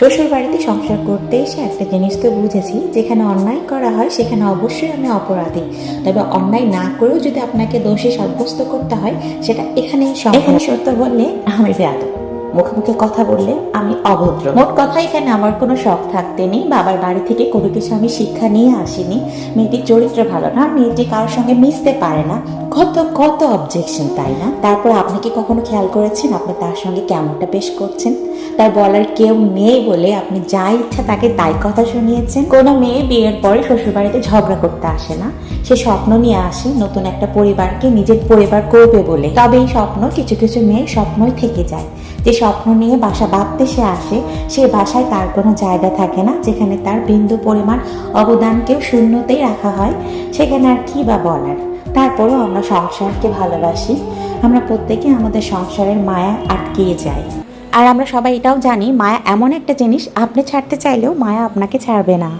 শ্বশুর বাড়িতে সংসার করতে এসে একটা জিনিস তো বুঝেছি যেখানে অন্যায় করা হয় সেখানে অবশ্যই আমি অপরাধী। তবে অন্যায় না করেও যদি আপনাকে দোষী সাব্যস্ত করতে হয় সেটা এখানেই এখানে সত্য বললে আমি বেয়াদ মুখে মুখে কথা বললে আমি অভদ্র। মোট কথা এখানে আমার কোনো শখ থাকতে নেই বাবার বাড়ি থেকে কোনো কিছু আমি শিক্ষা নিয়ে আসিনি। মেয়েটির চরিত্র ভালো না মেয়েটি কারোর সঙ্গে মিশতে পারে না। কত কত অবজেকশন তাই না? তারপর আপনি কি কখনো খেয়াল করেছেন আপনি তার সঙ্গে কেমনটা পেশ করছেন? তার বলার কেউ নেই বলে আপনি যা ইচ্ছা তাকে তাই কথা শুনিয়েছেন? কোনো মেয়ে বিয়ের পরে শ্বশুরবাড়িতে ঝগড়া করতে আসে না। সে স্বপ্ন নিয়ে আসে নতুন একটা পরিবারকে নিজের পরিবার করবে বলে। তবে এই স্বপ্ন কিছু কিছু মেয়ে স্বপ্নই থেকে যায়। যে স্বপ্ন নিয়ে বাসা বাঁধতে সে আসে, সে বাসায় তার কোনো জায়গা থাকে না, যেখানে তার বিন্দু পরিমাণ অবদানকেও শূন্যতেই রাখা হয়। সেখানে আর কি বা বলার? তারপরেও আমরা সংসারকে ভালোবাসি। আমরা প্রত্যেকে আমাদের সংসারের মায়া আটকিয়ে যাই। আর আমরা সবাই এটাও জানি, মায়া এমন একটা জিনিস, আপনি ছাড়তে চাইলেও মায়া আপনাকে ছাড়বে না।